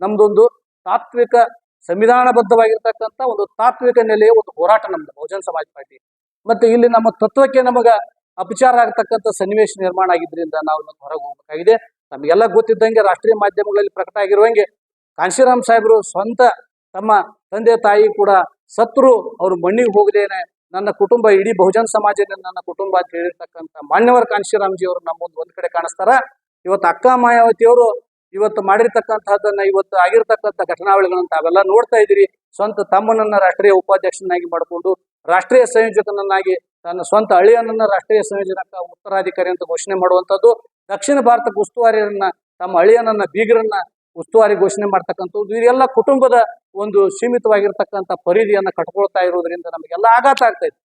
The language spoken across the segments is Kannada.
ನಮ್ದೊಂದು ತಾತ್ವಿಕ ಸಂವಿಧಾನಬದ್ಧವಾಗಿರ್ತಕ್ಕಂಥ ಒಂದು ತಾತ್ವಿಕ ನೆಲೆಯ ಒಂದು ಹೋರಾಟ ನಮ್ದು ಬಹುಜನ ಸಮಾಜ ಪಾರ್ಟಿ. ಮತ್ತೆ ಇಲ್ಲಿ ನಮ್ಮ ತತ್ವಕ್ಕೆ ನಮಗ ಅಪಚಾರ ಆಗ್ತಕ್ಕಂಥ ಸನ್ನಿವೇಶ ನಿರ್ಮಾಣ ಆಗಿದ್ರಿಂದ ನಾವು ಇವತ್ತು ಹೊರಗೆ ಹೋಗ್ಬೇಕಾಗಿದೆ ನಮಗೆಲ್ಲ ಗೊತ್ತಿದ್ದಂಗೆ ರಾಷ್ಟ್ರೀಯ ಮಾಧ್ಯಮಗಳಲ್ಲಿ ಪ್ರಕಟ ಆಗಿರುವಂಗೆ ಕಾಂಶಿರಾಮ್ ಸಾಹೇಬರು ಸ್ವಂತ ತಮ್ಮ ತಂದೆ ತಾಯಿ ಕೂಡ ಸತ್ರು, ಅವರು ಮಣ್ಣಿಗೆ ಹೋಗದೇನೆ ನನ್ನ ಕುಟುಂಬ, ಇಡೀ ಬಹುಜನ ಸಮಾಜದ ನನ್ನ ಕುಟುಂಬ ಅಂತ ಹೇಳಿರ್ತಕ್ಕಂಥ ಮಾನ್ಯವರ ಕಾಂಶಿರಾಮ್ಜಿ ಅವರು ನಮ್ಮ ಒಂದು ಒಂದ್ ಕಡೆ ಕಾಣಿಸ್ತಾರ. ಇವತ್ತು ಅಕ್ಕ ಮಾಯಾವತಿ ಅವರು ಇವತ್ತು ಮಾಡಿರ್ತಕ್ಕಂಥದ್ದನ್ನ ಇವತ್ತು ಆಗಿರ್ತಕ್ಕಂಥ ಘಟನಾವಳಿಗಳನ್ನ ತಾವೆಲ್ಲ ನೋಡ್ತಾ ಇದ್ದೀರಿ. ಸ್ವಂತ ತಮ್ಮನನ್ನ ರಾಷ್ಟ್ರೀಯ ಉಪಾಧ್ಯಕ್ಷನಾಗಿ ಮಾಡಿಕೊಂಡು, ರಾಷ್ಟ್ರೀಯ ಸಂಯೋಜಕನನ್ನಾಗಿ, ತನ್ನ ಸ್ವಂತ ಅಳಿಯನನ್ನ ರಾಷ್ಟ್ರೀಯ ಸಂಯೋಜಕ ಉತ್ತರಾಧಿಕಾರಿ ಅಂತ ಘೋಷಣೆ ಮಾಡುವಂಥದ್ದು, ದಕ್ಷಿಣ ಭಾರತಕ್ಕೆ ಉಸ್ತುವಾರಿಯನ್ನ ತಮ್ಮ ಅಳಿಯನನ್ನ, ಬೀಗರನ್ನ ಉಸ್ತುವಾರಿ ಘೋಷಣೆ ಮಾಡ್ತಕ್ಕಂಥದ್ದು ಇದೆಲ್ಲ ಕುಟುಂಬದ ಒಂದು ಸೀಮಿತವಾಗಿರ್ತಕ್ಕಂಥ ಪರಿಧಿಯನ್ನ ಕಟ್ಕೊಳ್ತಾ ಇರೋದ್ರಿಂದ ನಮಗೆಲ್ಲ ಆಘಾತ ಆಗ್ತಾ ಇದೆ.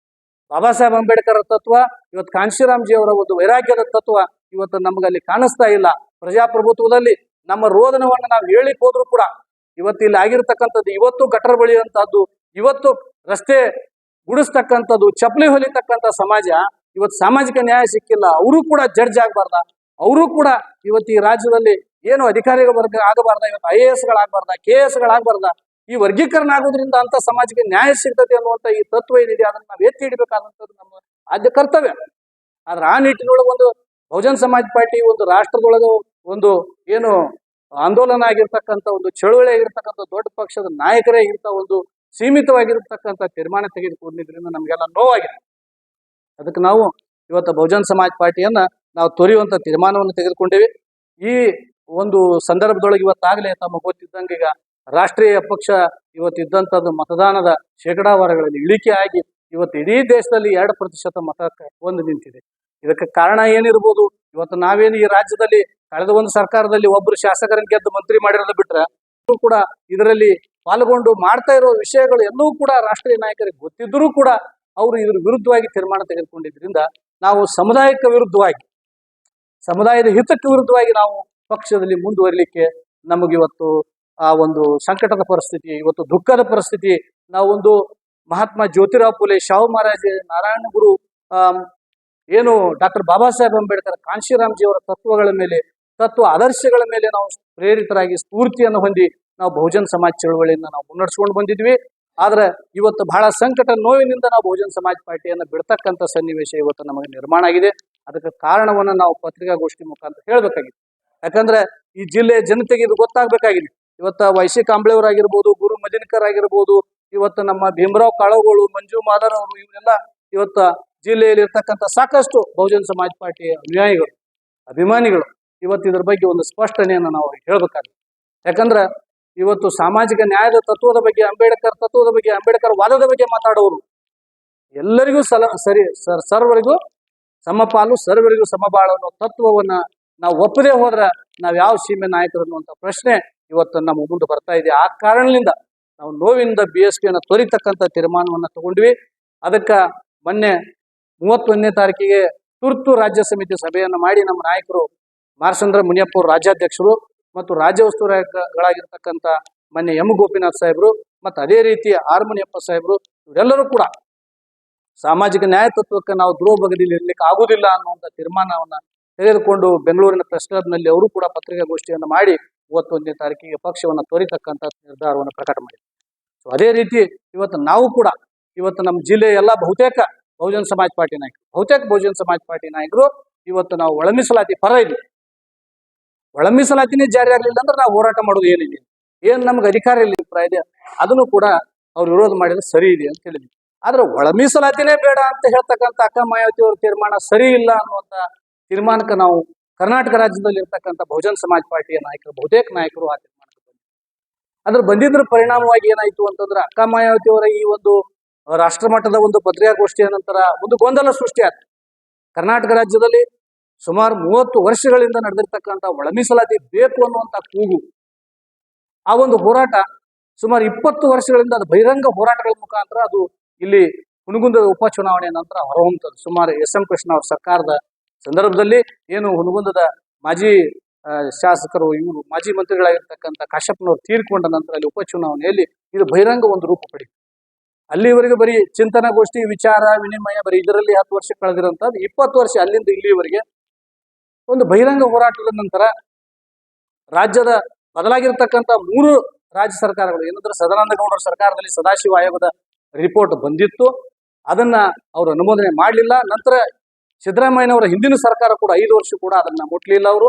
ಬಾಬಾ ಸಾಹೇಬ್ ಅಂಬೇಡ್ಕರ್ ತತ್ವ, ಇವತ್ತು ಕಾಂಶಿರಾಮ್ಜಿ ಅವರ ಒಂದು ವೈರಾಗ್ಯದ ತತ್ವ ಇವತ್ತು ನಮಗಲ್ಲಿ ಕಾಣಿಸ್ತಾ ಇಲ್ಲ. ಪ್ರಜಾಪ್ರಭುತ್ವದಲ್ಲಿ ನಮ್ಮ ರೋದನವನ್ನು ನಾವು ಹೇಳಿಕ್ ಹೋದ್ರು ಕೂಡ ಇವತ್ತು ಇಲ್ಲಿ ಆಗಿರ್ತಕ್ಕಂಥದ್ದು ಇವತ್ತು ಗಟರ್ ಬಳಿಯುವಂತಹದ್ದು ಇವತ್ತು ರಸ್ತೆ ಗುಡಿಸ್ತಕ್ಕಂಥದ್ದು, ಚಪ್ಪಲಿ ಹೊಲಿತಕ್ಕಂಥ ಸಮಾಜ ಇವತ್ತು ಸಾಮಾಜಿಕ ನ್ಯಾಯ ಸಿಕ್ಕಿಲ್ಲ. ಅವರು ಕೂಡ ಜಡ್ಜ್ ಆಗಬಾರ್ದ. ಅವರು ಕೂಡ ಇವತ್ತು ಈ ರಾಜ್ಯದಲ್ಲಿ ಏನು ಅಧಿಕಾರಿಗಳ ವರ್ಗ ಆಗಬಾರ್ದ, ಇವತ್ತು ಐ ಎ ಎಸ್ಗಳಾಗಬಾರ್ದ, ಕೆ ಎಸ್ ಗಳಾಗಬಾರ್ದ ಈ ವರ್ಗೀಕರಣ ಆಗೋದ್ರಿಂದ ಅಂತ ಸಮಾಜಕ್ಕೆ ನ್ಯಾಯ ಸಿಗ್ತದೆ ಅನ್ನುವಂಥ ಈ ತತ್ವ ಏನಿದೆ, ಅದನ್ನ ನಾವು ಎತ್ತಿ ಹಿಡಬೇಕಾದಂಥದ್ದು ನಮ್ಮ ಆದ್ಯ ಕರ್ತವ್ಯ. ಆದ್ರೆ ಆ ನಿಟ್ಟಿನೊಳಗೆ ಒಂದು ಬಹುಜನ್ ಸಮಾಜ್ ಪಾರ್ಟಿ ಒಂದು ರಾಷ್ಟ್ರದೊಳಗೆ ಒಂದು ಏನು ಆಂದೋಲನ ಆಗಿರ್ತಕ್ಕಂಥ ಒಂದು ಚಳುವಳಿ ಆಗಿರ್ತಕ್ಕಂಥ ದೊಡ್ಡ ಪಕ್ಷದ ನಾಯಕರೇ ಇಂಥ ಒಂದು ಸೀಮಿತವಾಗಿರ್ತಕ್ಕಂಥ ತೀರ್ಮಾನ ತೆಗೆದುಕೊಂಡಿದ್ರಿಂದ ನಮಗೆಲ್ಲ ನೋವಾಗಿದೆ. ಅದಕ್ಕೆ ನಾವು ಇವತ್ತು ಬಹುಜನ್ ಸಮಾಜ್ ಪಾರ್ಟಿಯನ್ನ ನಾವು ತೊರೆಯುವಂತ ತೀರ್ಮಾನವನ್ನು ತೆಗೆದುಕೊಂಡಿವಿ. ಈ ಒಂದು ಸಂದರ್ಭದೊಳಗೆ ಇವತ್ತಾಗಲೇ ತಮ್ಮ ಗೊತ್ತಿದ್ದಂಗೆ ಈಗ ರಾಷ್ಟ್ರೀಯ ಪಕ್ಷ ಇವತ್ತಿದ್ದಂಥದ್ದು ಮತದಾನದ ಶೇಕಡಾವಾರಗಳಲ್ಲಿ ಇಳಿಕೆ ಆಗಿ ಇವತ್ತು ಇಡೀ ದೇಶದಲ್ಲಿ ಎರಡು ಪ್ರತಿಶತ ಮತ ಒಂದು ನಿಂತಿದೆ. ಇದಕ್ಕೆ ಕಾರಣ ಏನಿರ್ಬೋದು? ಇವತ್ತು ನಾವೇನು ಈ ರಾಜ್ಯದಲ್ಲಿ ಕಳೆದ ಒಂದು ಸರ್ಕಾರದಲ್ಲಿ ಒಬ್ಬರು ಶಾಸಕರನ್ನು ಗೆದ್ದು ಮಂತ್ರಿ ಮಾಡಿರೋದು ಬಿಟ್ರೆ ಕೂಡ ಇದರಲ್ಲಿ ಪಾಲ್ಗೊಂಡು ಮಾಡ್ತಾ ಇರೋ ವಿಷಯಗಳು ಎಲ್ಲವೂ ಕೂಡ ರಾಷ್ಟ್ರೀಯ ನಾಯಕರಿಗೆ ಗೊತ್ತಿದ್ದರೂ ಕೂಡ ಅವರು ಇದ್ರ ವಿರುದ್ಧವಾಗಿ ತೀರ್ಮಾನ ತೆಗೆದುಕೊಂಡಿದ್ರಿಂದ ನಾವು ಸಮುದಾಯಕ್ಕೆ ವಿರುದ್ಧವಾಗಿ, ಸಮುದಾಯದ ಹಿತಕ್ಕೆ ವಿರುದ್ಧವಾಗಿ ನಾವು ಪಕ್ಷದಲ್ಲಿ ಮುಂದುವರಿಲಿಕ್ಕೆ ನಮಗಿವತ್ತು ಆ ಒಂದು ಸಂಕಟದ ಪರಿಸ್ಥಿತಿ, ಇವತ್ತು ದುಃಖದ ಪರಿಸ್ಥಿತಿ ನಾವೊಂದು ಮಹಾತ್ಮ ಜ್ಯೋತಿರಾವ್ ಫುಲೆ, ಶಾಹು ಮಹಾರಾಜ, ನಾರಾಯಣ ಗುರು ಏನು ಡಾಕ್ಟರ್ ಬಾಬಾ ಸಾಹೇಬ್ ಅಂಬೇಡ್ಕರ್, ಕಾಂಶಿರಾಮ್ಜಿ ಅವರ ತತ್ವಗಳ ಮೇಲೆ ತತ್ವ ಆದರ್ಶಗಳ ಮೇಲೆ ನಾವು ಪ್ರೇರಿತರಾಗಿ ಸ್ಫೂರ್ತಿಯನ್ನು ಹೊಂದಿ ನಾವು ಬಹುಜನ ಸಮಾಜ ಚಳವಳಿಯನ್ನು ನಾವು ಮುನ್ನಡೆಸ್ಕೊಂಡು ಬಂದಿದ್ವಿ. ಆದ್ರೆ ಇವತ್ತು ಬಹಳ ಸಂಕಟ ನೋವಿನಿಂದ ನಾವು ಬಹುಜನ ಸಮಾಜ ಪಾರ್ಟಿಯನ್ನು ಬಿಡ್ತಕ್ಕಂಥ ಸನ್ನಿವೇಶ ಇವತ್ತು ನಮಗೆ ನಿರ್ಮಾಣ ಆಗಿದೆ. ಅದಕ್ಕೆ ಕಾರಣವನ್ನು ನಾವು ಪತ್ರಿಕಾಗೋಷ್ಠಿ ಮುಖಾಂತರ ಹೇಳಬೇಕಾಗಿದೆ. ಯಾಕಂದ್ರೆ ಈ ಜಿಲ್ಲೆಯ ಜನತೆಗೆ ಇದು ಗೊತ್ತಾಗಬೇಕಾಗಿದೆ. ಇವತ್ತು ವೈಶಿ ಕಾಂಬ್ಳೆಯವರಾಗಿರ್ಬೋದು ಗುರು ಮದಿನಕರ್ ಆಗಿರ್ಬೋದು, ಇವತ್ತು ನಮ್ಮ ಭೀಮರಾವ್ ಕಾಳಗೋಳು, ಮಂಜು ಮಾದರ್ ಅವರು ಇವರೆಲ್ಲ ಇವತ್ತ ಜಿಲ್ಲೆಯಲ್ಲಿ ಇರ್ತಕ್ಕಂಥ ಸಾಕಷ್ಟು ಬಹುಜನ ಸಮಾಜ ಪಾರ್ಟಿಯ ಅನುಯಾಯಿಗಳು, ಅಭಿಮಾನಿಗಳು ಇವತ್ತು ಇದ್ರ ಬಗ್ಗೆ ಒಂದು ಸ್ಪಷ್ಟನೆಯನ್ನು ನಾವು ಹೇಳಬೇಕಾಗುತ್ತೆ ಯಾಕಂದ್ರೆ ಇವತ್ತು ಸಾಮಾಜಿಕ ನ್ಯಾಯದ ತತ್ವದ ಬಗ್ಗೆ, ಅಂಬೇಡ್ಕರ್ ತತ್ವದ ಬಗ್ಗೆ, ಅಂಬೇಡ್ಕರ್ ವಾದದ ಬಗ್ಗೆ ಮಾತಾಡೋರು ಎಲ್ಲರಿಗೂ ಸಲ, ಸರಿ, ಸರ್, ಸರ್ವರಿಗೂ ಸಮಪಾಲು ಸರ್ವರಿಗೂ ಸಮಬಾಳು ಅನ್ನೋ ತತ್ವವನ್ನ ನಾವು ಒಪ್ಪದೇ ಹೋದ್ರ ನಾವ್ ಯಾವ ಸೀಮೆ ನಾಯಕರು ಅನ್ನುವಂಥ ಪ್ರಶ್ನೆ ಇವತ್ತು ನಮ್ಮ ಮುಂದೆ ಬರ್ತಾ ಇದೆ. ಆ ಕಾರಣದಿಂದ ನಾವು ನೋವಿನಿಂದ ಬಿ ಎಸ್ ಪಿಯನ್ನು ತೊರಿತಕ್ಕಂಥ ತೀರ್ಮಾನವನ್ನ ತಗೊಂಡ್ವಿ. ಅದಕ್ಕ ಮೊನ್ನೆ ಮೂವತ್ತೊಂದನೇ ತಾರೀಕಿಗೆ ತುರ್ತು ರಾಜ್ಯ ಸಮಿತಿ ಸಭೆಯನ್ನು ಮಾಡಿ ನಮ್ಮ ನಾಯಕರು ಮಾರ್ಸಂದ್ರ ಮುನಿಯಪ್ಪ ರಾಜ್ಯಾಧ್ಯಕ್ಷರು ಮತ್ತು ರಾಜ್ಯ ಉಸ್ತುವಾರಿಗಳಾಗಿರ್ತಕ್ಕಂಥ ಮಾನ್ಯ ಎಂ ಗೋಪಿನಾಥ್ ಸಾಹೇಬರು ಮತ್ತು ಅದೇ ರೀತಿ ಆರ್ ಮುನಿಯಪ್ಪ ಸಾಹೇಬರು, ಇವರೆಲ್ಲರೂ ಕೂಡ ಸಾಮಾಜಿಕ ನ್ಯಾಯ ತತ್ವಕ್ಕೆ ನಾವು ಧ್ರುವ ಬಗದಲ್ಲಿ ಇರ್ಲಿಕ್ಕೆ ಆಗುದಿಲ್ಲ ಅನ್ನುವಂಥ ತೀರ್ಮಾನವನ್ನು ತೆಗೆದುಕೊಂಡು ಬೆಂಗಳೂರಿನ ಪ್ರೆಸ್ ಕ್ಲಬ್ನಲ್ಲಿ ಅವರು ಕೂಡ ಪತ್ರಿಕಾಗೋಷ್ಠಿಯನ್ನು ಮಾಡಿ ಇವತ್ತೊಂದನೇ ತಾರೀಕಿಗೆ ಪಕ್ಷವನ್ನು ತೋರಿತಕ್ಕಂಥ ನಿರ್ಧಾರವನ್ನು ಪ್ರಕಟ ಮಾಡಿದೆ ಸೊ ಅದೇ ರೀತಿ ಇವತ್ತು ನಾವು ಕೂಡ ಇವತ್ತು ನಮ್ಮ ಜಿಲ್ಲೆಯ ಎಲ್ಲ ಬಹುತೇಕ ಬಹುಜನ ಸಮಾಜ್ ಪಾರ್ಟಿ ನಾಯಕರು, ಬಹುತೇಕ ಬಹುಜನ ಸಮಾಜ್ ಪಾರ್ಟಿ ನಾಯಕರು ಇವತ್ತು ನಾವು ಒಳಮೀಸಲಾತಿ ಪರ ಇದ್ವಿ. ಒಳ ಮೀಸಲಾತಿನೇ ಜಾರಿ ಆಗಲಿಲ್ಲ ಅಂದ್ರೆ ನಾವು ಹೋರಾಟ ಮಾಡೋದು ಏನಿದೆ? ಏನ್ ನಮ್ಗೆ ಅಧಿಕಾರ ಇಲ್ಲ ಇದೆ? ಅದನ್ನು ಕೂಡ ಅವ್ರು ವಿರೋಧ ಮಾಡಿದ್ರೆ ಸರಿ ಇದೆ ಅಂತ ಹೇಳಿದ್ವಿ ಆದ್ರೆ ಒಳ ಮೀಸಲಾತಿನೇ ಬೇಡ ಅಂತ ಹೇಳ್ತಕ್ಕಂಥ ಅಕ್ಕ, ಮಾಯಾವತಿ ಅವರ ತೀರ್ಮಾನ ಸರಿ ಇಲ್ಲ ಅನ್ನುವಂತ ತೀರ್ಮಾನಕ್ಕೆ ನಾವು ಕರ್ನಾಟಕ ರಾಜ್ಯದಲ್ಲಿ ಇರ್ತಕ್ಕಂಥ ಬಹುಜನ ಸಮಾಜ ಪಾರ್ಟಿಯ ನಾಯಕರು, ಬಹುತೇಕ ನಾಯಕರು ಆ ತೀರ್ಮಾನಕ್ಕೆ ಬಂದಿದ್ದಾರೆ. ಅದ್ರ ಬಂದಿದ್ರ ಪರಿಣಾಮವಾಗಿ ಏನಾಯ್ತು ಅಂತಂದ್ರೆ ಅಕ್ಕ, ಮಾಯಾವತಿ ಅವರ ಈ ಒಂದು ರಾಷ್ಟ್ರ ಮಟ್ಟದ ಒಂದು ಪತ್ರಿಕಾಗೋಷ್ಠಿಯ ನಂತರ ಒಂದು ಗೊಂದಲ ಸೃಷ್ಟಿಯಾಯಿತು ಕರ್ನಾಟಕ ರಾಜ್ಯದಲ್ಲಿ ಸುಮಾರು ಮೂವತ್ತು ವರ್ಷಗಳಿಂದ ನಡೆದಿರ್ತಕ್ಕಂಥ ಒಳಮೀಸಲಾತಿ ಬೇಕು ಅನ್ನುವಂಥ ಕೂಗು, ಆ ಒಂದು ಹೋರಾಟ ಸುಮಾರು ಇಪ್ಪತ್ತು ವರ್ಷಗಳಿಂದ ಅದು ಬಹಿರಂಗ ಹೋರಾಟಗಳ ಮುಖಾಂತರ ಅದು ಇಲ್ಲಿ ಹುನಗುಂದದ ಉಪಚುನಾವಣೆ ನಂತರ ಹೊರಹೊಂತದ್ದು ಸುಮಾರು ಎಸ್ ಎಂ ಕೃಷ್ಣ ಅವರ ಸರ್ಕಾರದ ಸಂದರ್ಭದಲ್ಲಿ ಏನು ಹುನಗುಂದದ ಮಾಜಿ ಶಾಸಕರು, ಇವರು ಮಾಜಿ ಮಂತ್ರಿಗಳಾಗಿರ್ತಕ್ಕಂಥ ಕಾಶ್ಯಪ್ಪನವರು ತೀರ್ಕೊಂಡ ನಂತರ ಅಲ್ಲಿ ಉಪಚುನಾವಣೆಯಲ್ಲಿ ಇದು ಬಹಿರಂಗ ಒಂದು ರೂಪ ಪಡೆಯಿತು. ಅಲ್ಲಿವರೆಗೆ ಬರೀ ಚಿಂತನಗೋಷ್ಠಿ, ವಿಚಾರ, ವಿನಿಮಯ ಬರೀ ಇದರಲ್ಲಿ ಹತ್ತು ವರ್ಷ ಕಳೆದಿರೋಂಥದ್ದು. ಇಪ್ಪತ್ತು ವರ್ಷ ಅಲ್ಲಿಂದ ಇಲ್ಲಿವರೆಗೆ ಒಂದು ಬಹಿರಂಗ ಹೋರಾಟದ ನಂತರ ರಾಜ್ಯದ ಬದಲಾಗಿರ್ತಕ್ಕಂಥ ಮೂರು ರಾಜ್ಯ ಸರ್ಕಾರಗಳು, ಏನಂದ್ರೆ ಸದಾನಂದ ಗೌಡರ ಸರ್ಕಾರದಲ್ಲಿ ಸದಾಶಿವ ಆಯೋಗದ ರಿಪೋರ್ಟ್ ಬಂದಿತ್ತು. ಅದನ್ನ ಅವರು ಅನುಮೋದನೆ ಮಾಡಲಿಲ್ಲ. ನಂತರ ಸಿದ್ದರಾಮಯ್ಯನವರ ಹಿಂದಿನ ಸರ್ಕಾರ ಕೂಡ ಐದು ವರ್ಷ ಕೂಡ ಅದನ್ನ ಮುಟ್ಲಿಲ್ಲ ಅವರು.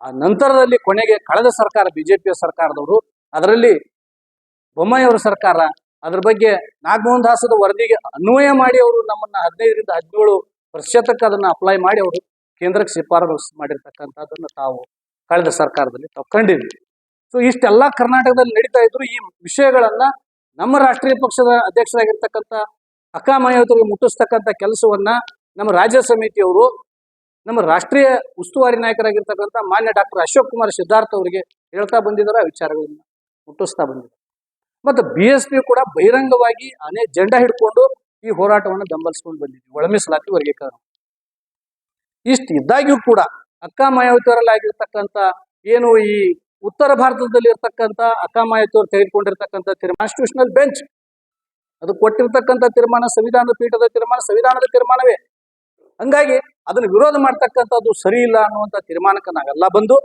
ಆ ನಂತರದಲ್ಲಿ ಕೊನೆಗೆ ಕಳೆದ ಸರ್ಕಾರ ಬಿಜೆಪಿಯ ಸರ್ಕಾರದವರು. ಅದರಲ್ಲಿ ಬೊಮ್ಮಾಯಿಯವರ ಸರ್ಕಾರ, ಅದ್ರ ಬಗ್ಗೆ ನಾಗಮೋಹನ್ ದಾಸದ ವರದಿಗೆ ಅನ್ವಯ ಮಾಡಿ ಅವರು ನಮ್ಮನ್ನ ಹದಿನೈದರಿಂದ ಹದಿನೇಳು ಪ್ರತಿಶತಕ್ಕೆ ಅದನ್ನ ಅಪ್ಲೈ ಮಾಡಿ ಅವರು ಕೇಂದ್ರಕ್ಕೆ ಶಿಫಾರಸು ಮಾಡಿರ್ತಕ್ಕಂಥದ್ದನ್ನು ತಾವು ಕಳೆದ ಸರ್ಕಾರದಲ್ಲಿ ತಾವು ಕಂಡಿದ್ವಿ. ಸೊ ಇಷ್ಟೆಲ್ಲ ಕರ್ನಾಟಕದಲ್ಲಿ ನಡೀತಾ ಇದ್ರು ಈ ವಿಷಯಗಳನ್ನ ನಮ್ಮ ರಾಷ್ಟ್ರೀಯ ಪಕ್ಷದ ಅಧ್ಯಕ್ಷರಾಗಿರ್ತಕ್ಕಂಥ ಅಕ್ಕ ಮಾಯಾವತಿಗೆ ಮುಟ್ಟಿಸ್ತಕ್ಕಂಥ ಕೆಲಸವನ್ನ ನಮ್ಮ ರಾಜ್ಯ ಸಮಿತಿಯವರು, ನಮ್ಮ ರಾಷ್ಟ್ರೀಯ ಉಸ್ತುವಾರಿ ನಾಯಕರಾಗಿರ್ತಕ್ಕಂಥ ಮಾನ್ಯ ಡಾಕ್ಟರ್ ಅಶೋಕ್ ಕುಮಾರ್ ಸಿದ್ಧಾರ್ಥ ಅವರಿಗೆ ಹೇಳ್ತಾ ಬಂದಿದ್ದಾರೆ, ಆ ವಿಚಾರಗಳನ್ನ ಮುಟ್ಟಿಸ್ತಾ ಬಂದಿದ್ದಾರೆ. ಮತ್ತು ಬಿ ಎಸ್ ಪಿ ಕೂಡ ಬಹಿರಂಗವಾಗಿ ಅನೇಕ ಜೆಂಡಾ ಹಿಡ್ಕೊಂಡು ಈ ಹೋರಾಟವನ್ನು ಬೆಂಬಲಿಸ್ಕೊಂಡು ಬಂದಿದ್ವಿ ಒಳಮೀಸಲಾತಿ ವರ್ಗೀಕರಣ. ಇಷ್ಟು ಇದ್ದಾಗ್ಯೂ ಕೂಡ ಅಕ್ಕ ಮಾಯಾವತಿಯವರಲ್ಲಿ ಆಗಿರ್ತಕ್ಕಂಥ ಏನು ಈ ಉತ್ತರ ಭಾರತದಲ್ಲಿ ಇರ್ತಕ್ಕಂಥ ಅಕ್ಕ ಮಾಯಾವತಿಯವರು ತೆಗೆದುಕೊಂಡಿರ್ತಕ್ಕಂಥ ಕಾನ್ಸ್ಟಿಟ್ಯೂಷನಲ್ ಬೆಂಚ್ ಅದು ಕೊಟ್ಟಿರ್ತಕ್ಕಂಥ ತೀರ್ಮಾನ, ಸಂವಿಧಾನದ ಪೀಠದ ತೀರ್ಮಾನ, ಸಂವಿಧಾನದ ತೀರ್ಮಾನವೇ. ಹಂಗಾಗಿ ಅದನ್ನು ವಿರೋಧ ಮಾಡ್ತಕ್ಕಂಥದ್ದು ಸರಿ ಇಲ್ಲ ಅನ್ನುವಂಥ ತೀರ್ಮಾನಕ್ಕೆ ನಾವೆಲ್ಲ ಬಂದು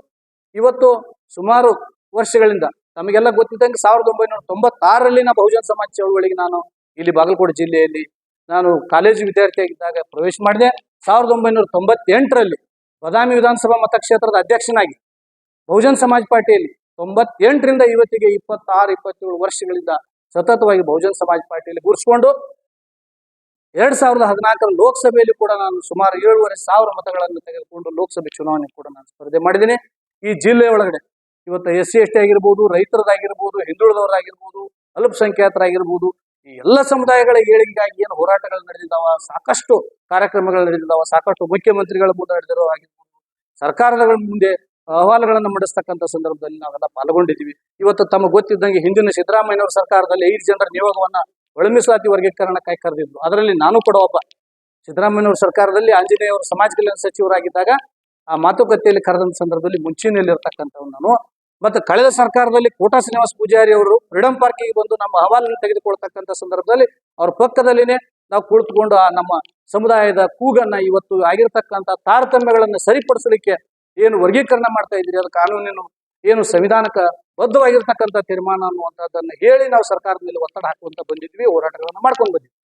ಇವತ್ತು ಸುಮಾರು ವರ್ಷಗಳಿಂದ ತಮಗೆಲ್ಲ ಗೊತ್ತಿದ್ದಂಗೆ ಸಾವಿರದ ಒಂಬೈನೂರ ತೊಂಬತ್ತಾರರಲ್ಲಿ ನಾ ಬಹುಜನ ಸಮಾಜ ಚಳವಳಿಗೆ ನಾನು ಇಲ್ಲಿ ಬಾಗಲಕೋಟೆ ಜಿಲ್ಲೆಯಲ್ಲಿ ನಾನು ಕಾಲೇಜು ವಿದ್ಯಾರ್ಥಿಯಾಗಿದ್ದಾಗ ಪ್ರವೇಶ ಮಾಡಿದೆ. ಸಾವಿರದ ಒಂಬೈನೂರ ತೊಂಬತ್ತೆಂಟರಲ್ಲಿ ಬದಾಮಿ ವಿಧಾನಸಭಾ ಮತಕ್ಷೇತ್ರದ ಅಧ್ಯಕ್ಷನಾಗಿ ಬಹುಜನ್ ಸಮಾಜ್ ಪಾರ್ಟಿಯಲ್ಲಿ ತೊಂಬತ್ತೆಂಟರಿಂದ ಇವತ್ತಿಗೆ ಇಪ್ಪತ್ತಾರು, ಇಪ್ಪತ್ತೇಳು ವರ್ಷಗಳಿಂದ ಸತತವಾಗಿ ಬಹುಜನ್ ಸಮಾಜ್ ಪಾರ್ಟಿಯಲ್ಲಿ ಗುರುಸ್ಕೊಂಡು ಎರಡ್ ಸಾವಿರದ ಹದಿನಾಲ್ಕರ ಲೋಕಸಭೆಯಲ್ಲಿ ಕೂಡ ನಾನು ಸುಮಾರು ಏಳುವರೆ ಸಾವಿರ ಮತಗಳನ್ನು ತೆಗೆದುಕೊಂಡು ಲೋಕಸಭೆ ಚುನಾವಣೆ ಕೂಡ ನಾನು ಸ್ಪರ್ಧೆ ಮಾಡಿದ್ದೀನಿ. ಈ ಜಿಲ್ಲೆ ಒಳಗಡೆ ಇವತ್ತು ಎಸ್ ಸಿ ಎಸ್ ಟಿ ಆಗಿರ್ಬೋದು, ರೈತರದಾಗಿರ್ಬೋದು, ಹಿಂದುಳಿದವರಾಗಿರ್ಬೋದು, ಅಲ್ಪಸಂಖ್ಯಾತರಾಗಿರ್ಬೋದು ಈ ಎಲ್ಲ ಸಮುದಾಯಗಳ ಏಳಿಗೆಗಾಗಿ ಏನು ಹೋರಾಟಗಳು ನಡೆದಿದ್ದಾವ, ಸಾಕಷ್ಟು ಕಾರ್ಯಕ್ರಮಗಳು ನಡೆದಿದ್ದಾವ, ಸಾಕಷ್ಟು ಮುಖ್ಯಮಂತ್ರಿಗಳ ಮುಂದೆ ನಡೆದಿರೋ ಆಗಿರ್ಬೋದು ಸರ್ಕಾರಗಳ ಮುಂದೆ ಅಹವಾಲುಗಳನ್ನು ಮಂಡಿಸ್ತಕ್ಕಂಥ ಸಂದರ್ಭದಲ್ಲಿ ನಾವೆಲ್ಲ ಪಾಲ್ಗೊಂಡಿದ್ದೀವಿ. ಇವತ್ತು ತಮಗೆ ಗೊತ್ತಿದ್ದಂಗೆ ಹಿಂದಿನ ಸಿದ್ದರಾಮಯ್ಯನವರ ಸರ್ಕಾರದಲ್ಲಿ ಐದು ಜನರ ನಿಯೋಗವನ್ನ ಒಳಮೀಸಲಾತಿ ವರ್ಗೀಕರಣಕ್ಕಾಗಿ ಕರೆದಿದ್ರು. ಅದರಲ್ಲಿ ನಾನು ಕೂಡ ಒಬ್ಬ. ಸಿದ್ದರಾಮಯ್ಯನವರ ಸರ್ಕಾರದಲ್ಲಿ ಆಂಜನೇಯ ಅವರು ಸಮಾಜ ಕಲ್ಯಾಣ ಸಚಿವರಾಗಿದ್ದಾಗ ಆ ಮಾತುಕತೆಯಲ್ಲಿ ಕರೆದಂತ ಸಂದರ್ಭದಲ್ಲಿ ಮುಂಚೂಣಿಯಲ್ಲಿ ಇರ್ತಕ್ಕಂಥವ್ ನಾನು. ಮತ್ತೆ ಕಳೆದ ಸರ್ಕಾರದಲ್ಲಿ ಕೋಟಾ ಶ್ರೀನಿವಾಸ ಪೂಜಾರಿ ಅವರು ಫ್ರೀಡಂ ಪಾರ್ಕಿಗೆ ಬಂದು ನಮ್ಮ ಅಹವಾಲನ್ನು ತೆಗೆದುಕೊಳ್ತಕ್ಕಂಥ ಸಂದರ್ಭದಲ್ಲಿ ಅವ್ರ ಪಕ್ಕದಲ್ಲಿನೇ ನಾವು ಕುಳಿತುಕೊಂಡು ಆ ನಮ್ಮ ಸಮುದಾಯದ ಕೂಗನ್ನ ಇವತ್ತು ಆಗಿರ್ತಕ್ಕಂಥ ತಾರತಮ್ಯಗಳನ್ನು ಸರಿಪಡಿಸಲಿಕ್ಕೆ ಏನು ವರ್ಗೀಕರಣ ಮಾಡ್ತಾ ಇದ್ರಿ ಅದು ಕಾನೂನಿನ ಏನು ಸಂವಿಧಾನಕ ಬದ್ಧವಾಗಿರ್ತಕ್ಕಂಥ ತೀರ್ಮಾನ ಅನ್ನುವಂಥದ್ದನ್ನು ಹೇಳಿ ನಾವು ಸರ್ಕಾರದ ಮೇಲೆ ಒತ್ತಡ ಹಾಕುವಂತ ಬಂದಿದ್ವಿ ಹೋರಾಟಗಳನ್ನು ಮಾಡ್ಕೊಂಡು ಬಂದಿದ್ವಿ